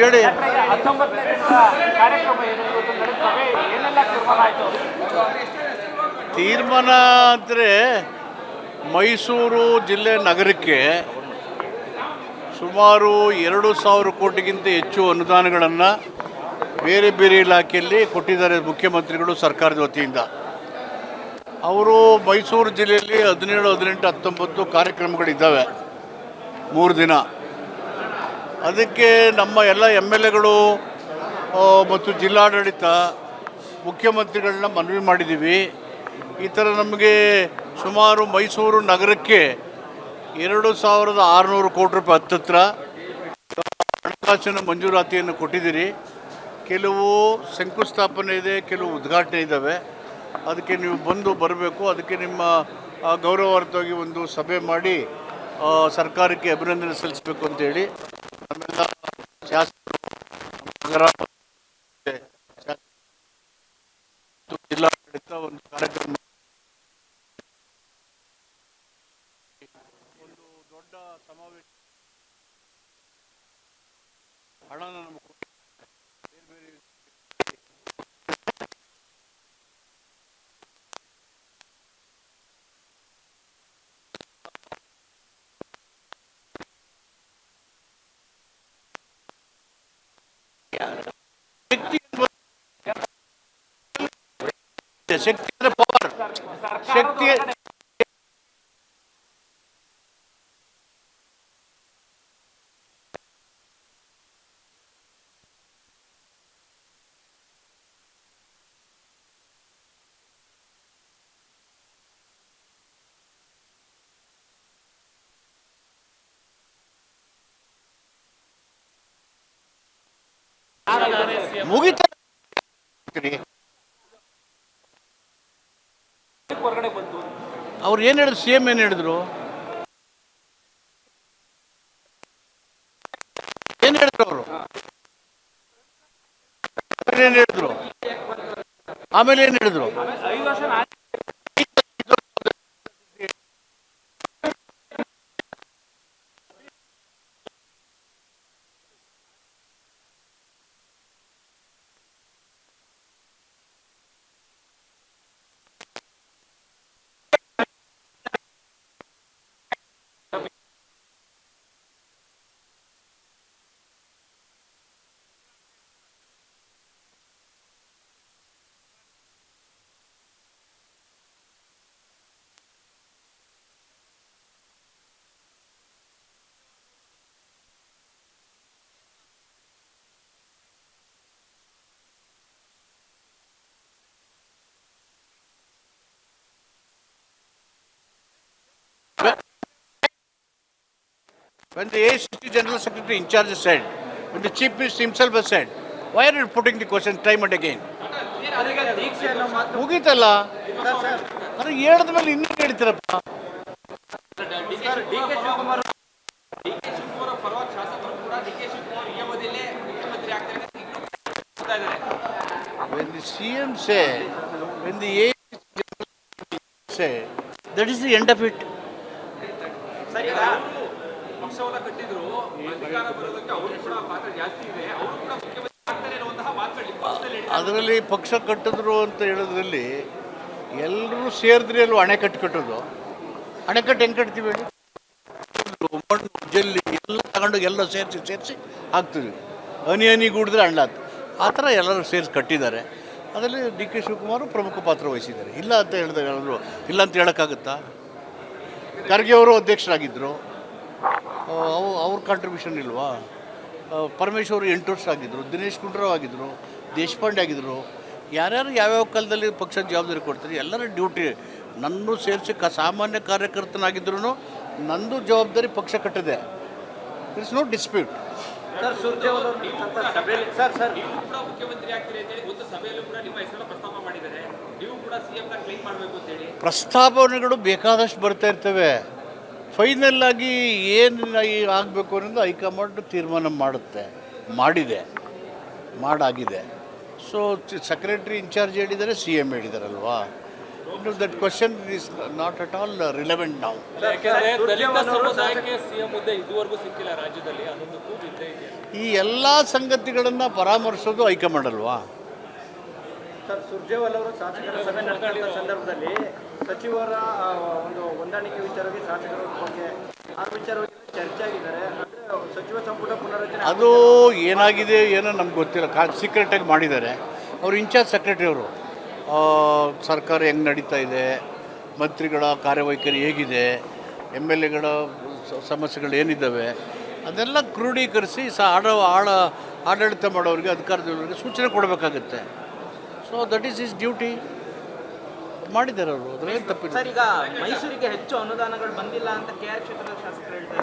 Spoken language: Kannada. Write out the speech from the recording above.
ಹೇಳಿ. ತೀರ್ಮಾನ ಅಂದರೆ ಮೈಸೂರು ಜಿಲ್ಲೆ ನಗರಕ್ಕೆ ಸುಮಾರು ಎರಡು ಸಾವಿರ ಕೋಟಿಗಿಂತ ಹೆಚ್ಚು ಅನುದಾನಗಳನ್ನು ಬೇರೆ ಬೇರೆ ಇಲಾಖೆಯಲ್ಲಿ ಕೊಟ್ಟಿದ್ದಾರೆ ಮುಖ್ಯಮಂತ್ರಿಗಳು ಸರ್ಕಾರದ ವತಿಯಿಂದ. ಅವರು ಮೈಸೂರು ಜಿಲ್ಲೆಯಲ್ಲಿ ಹದಿನೇಳು ಹದಿನೆಂಟು ಹತ್ತೊಂಬತ್ತು ಕಾರ್ಯಕ್ರಮಗಳಿದ್ದಾವೆ ಮೂರು ದಿನ. ಅದಕ್ಕೆ ನಮ್ಮ ಎಲ್ಲ ಎಂ ಎಲ್ ಎಗಳು ಮತ್ತು ಜಿಲ್ಲಾಡಳಿತ, ಮುಖ್ಯಮಂತ್ರಿಗಳನ್ನ ಮನವಿ ಮಾಡಿದ್ದೀವಿ. ಈ ಥರ ನಮಗೆ ಸುಮಾರು ಮೈಸೂರು ನಗರಕ್ಕೆ ಎರಡು ಸಾವಿರದ ಆರುನೂರು ಕೋಟಿ ರೂಪಾಯಿ ಹತ್ತತ್ರ ಹಣಕಾಸಿನ ಮಂಜೂರಾತಿಯನ್ನು ಕೊಟ್ಟಿದ್ದೀರಿ. ಕೆಲವು ಶಂಕುಸ್ಥಾಪನೆ ಇದೆ, ಕೆಲವು ಉದ್ಘಾಟನೆ ಇದ್ದಾವೆ. ಅದಕ್ಕೆ ನೀವು ಬಂದು ಬರಬೇಕು. ಅದಕ್ಕೆ ನಿಮ್ಮ ಗೌರವಾರ್ಥವಾಗಿ ಒಂದು ಸಭೆ ಮಾಡಿ ಸರ್ಕಾರಕ್ಕೆ ಅಭಿನಂದನೆ ಸಲ್ಲಿಸಬೇಕು ಅಂತೇಳಿ ನಮ್ಮೆಲ್ಲ ಶಾಸಕರು ಶಾಸಕರು ಜಿಲ್ಲಾಡಳಿತ ಒಂದು ಕಾರ್ಯಕ್ರಮ ಒಂದು ದೊಡ್ಡ ಸಮಾವೇಶ. ಹಣನ ಶಕ್ತಿ ಅಂದ್ರೆ ಪವರ್ ಶಕ್ತಿ ಮುಗಿತ ಅವ್ರು ಏನು ಹೇಳಿದ್ರು, ಸಿ ಎಂ ಏನು ಹೇಳಿದ್ರು? ಏನು ಹೇಳಿದ್ರು ಅವರು? ಏನು ಹೇಳಿದ್ರು? ಆಮೇಲೆ ಏನು ಹೇಳಿದ್ರು? When the ACC General Secretary in charge said, when the Chief Minister himself has said, why are you putting the question time and again? ಮುಗೀತಲ್ಲ ಅದು ಹೇಳಿದ ಮೇಲೆ ಇನ್ನೂ ಹೇಳ್ತೀರಪ್ಪ When the CM said, when the ACC General Secretary said, that is the end of it. ಪಕ್ಷವನ್ನ ಕಟ್ಟಿದ್ರು ಅಧಿಕಾರ ಬರೋದಕ್ಕೆ ಅವರು ಕೂಡ ಪಾತ್ರ ಜಾಸ್ತಿ ಇದೆ. ಅವರು ಕೂಡ ಮುಖ್ಯಮಂತ್ರಿ ಆಗ್ತಾರೆ ಅನ್ನುವಂತಹ ಮಾತುಗಳು ಅದರಲ್ಲಿ ಪಕ್ಷ ಕಟ್ಟಿದ್ರು ಅಂತ ಹೇಳೋದ್ರಲ್ಲಿ ಎಲ್ಲರೂ ಸೇರಿದ್ರೆ ಅಲ್ವ ಅಣೆಕಟ್ಟು ಕಟ್ಟೋದು? ಅಣೆಕಟ್ಟು ಹೆಂಗೆ ಕಟ್ತೀವಿ ಹೇಳಿ? ಮಣ್ಣು ಜಲ್ಲಿ ಎಲ್ಲ ತಗೊಂಡು ಎಲ್ಲ ಸೇರಿಸಿ ಸೇರಿಸಿ ಹಾಕ್ತೀವಿ. ಹನಿ ಹನಿ ಗೂಡಿದ್ರೆ ಅಣ್ಣಾತು ಆ ಥರ ಎಲ್ಲರೂ ಸೇರಿಸಿ ಕಟ್ಟಿದ್ದಾರೆ. ಅದರಲ್ಲಿ ಡಿ ಕೆ ಶಿವಕುಮಾರ್ ಪ್ರಮುಖ ಪಾತ್ರ ವಹಿಸಿದ್ದಾರೆ. ಇಲ್ಲ ಅಂತ ಹೇಳಿದಾಗ ಇಲ್ಲ ಅಂತ ಹೇಳೋಕ್ಕಾಗುತ್ತಾ? ಖರ್ಗೆ ಅವರು ಅಧ್ಯಕ್ಷರಾಗಿದ್ದರು ಅವು ಅವ್ರ ಕಾಂಟ್ರಿಬ್ಯೂಷನ್ ಇಲ್ವಾ? ಪರಮೇಶ್ವರು ಎಂಟು ವರ್ಷ ಆಗಿದ್ದರು ದಿನೇಶ್ ಗುಂಡ್ರಾವ್ ಆಗಿದ್ದರು ದೇಶಪಾಂಡೆ ಆಗಿದ್ದರು ಯಾರ್ಯಾರು ಯಾವ್ಯಾವ ಕಾಲದಲ್ಲಿ ಪಕ್ಷದ ಜವಾಬ್ದಾರಿ ಕೊಡ್ತಾರೆ ಎಲ್ಲರ ಡ್ಯೂಟಿ ನನ್ನೂ ಸೇರಿಸಿ ಕ ಸಾಮಾನ್ಯ ಕಾರ್ಯಕರ್ತನಾಗಿದ್ರೂ ನಂದು ಜವಾಬ್ದಾರಿ ಪಕ್ಷ ಕಟ್ಟಿದೆ. It's no dispute sir Surjewala ಸಭೆಯಲ್ಲಿ ಸರ್ ಸರ್ ನೀವು ಕೂಡ ಮುಖ್ಯಮಂತ್ರಿ ಆಗ್ತೀರಿ ಅಂತೇಳಿ ಒಂದು ಸಭೆಯಲ್ಲೂ ಕೂಡ ನಿಮ್ಮ ಹೆಸರನ್ನ ಪ್ರಸ್ತಾಪ ಮಾಡಿದ್ದಾರೆ. ನೀವು ಕೂಡ ಸಿಎಂ ನ ಕ್ಲೈಮ್ ಮಾಡಬೇಕು ಅಂತೇಳಿ. ಪ್ರಸ್ತಾಪನೆಗಳು ಬೇಕಾದಷ್ಟು ಬರ್ತಾ ಇರ್ತವೆ. ಫೈನಲ್ ಆಗಿ ಏನು ಆಗಬೇಕು ಅನ್ನೋದು ಹೈಕಮಾಂಡ್ ತೀರ್ಮಾನ ಮಾಡುತ್ತೆ ಮಾಡಿದೆ ಮಾಡಾಗಿದೆ. ಸೊ ಸೆಕ್ರೆಟ್ರಿ ಇನ್ಚಾರ್ಜ್ ಹೇಳಿದ್ದಾರೆ C M ಹೇಳಿದಾರಲ್ವಾ? That question is not at all relevant ನಾವು ಈ ಎಲ್ಲ ಸಂಗತಿಗಳನ್ನು ಪರಾಮರ್ಶೋದು ಹೈಕಮಾಂಡ್ ಅಲ್ವಾ? ಸರ್ ಸುರ್ಜೇವಾಲ್ ಅವರು ಶಾಸಕರ ಸಭೆ ನಡೆಸಿದ ಸಂದರ್ಭದಲ್ಲಿ ಸಚಿವರ ಒಂದು ಹೊಂದಾಣಿಕೆ ವಿಚಾರವಾಗಿ ಶಾಸಕರ ಬಗ್ಗೆ ಆ ವಿಚಾರವಾಗಿ ಚರ್ಚೆ ಆಗಿದ್ದಾರೆ. ಸಚಿವ ಸಂಪುಟ ಪುನರಚನೆ ಅದು ಏನಾಗಿದೆ ಏನೋ ನಮ್ಗೆ ಗೊತ್ತಿಲ್ಲ. ಕಾ ಸೀಕ್ರೆಟಾಗಿ ಮಾಡಿದ್ದಾರೆ. ಅವರು ಇನ್ಚಾರ್ಜ್ ಸೆಕ್ರೆಟರಿ ಅವರು. ಸರ್ಕಾರ ಹೆಂಗೆ ನಡೀತಾ ಇದೆ? ಮಂತ್ರಿಗಳ ಕಾರ್ಯವೈಖರಿ ಹೇಗಿದೆ? ಎಂ ಎಲ್ ಎಗಳ ಸಮಸ್ಯೆಗಳು ಏನಿದ್ದಾವೆ? ಅದೆಲ್ಲ ಕ್ರೋಢೀಕರಿಸಿ ಸಹ ಆಡ ಆಳ ಆಡಳಿತ ಮಾಡೋರಿಗೆ, ಅಧಿಕಾರದವರಿಗೆ ಸೂಚನೆ ಕೊಡಬೇಕಾಗುತ್ತೆ. So that is is duty ಮಾಡಿದ್ದಾರೆ ಅವರು, ಅದರಲ್ಲಿ ತಪ್ಪಿಲ್ಲ ಸರ್, ಈಗ ಮೈಸೂರಿಗೆ ಹೆಚ್ಚು ಅನುದಾನಗಳು ಬಂದಿಲ್ಲ ಅಂತ ಕೆ ಆರ್ ಕ್ಷೇತ್ರದ ಶಾಸಕರು ಹೇಳ್ತಾ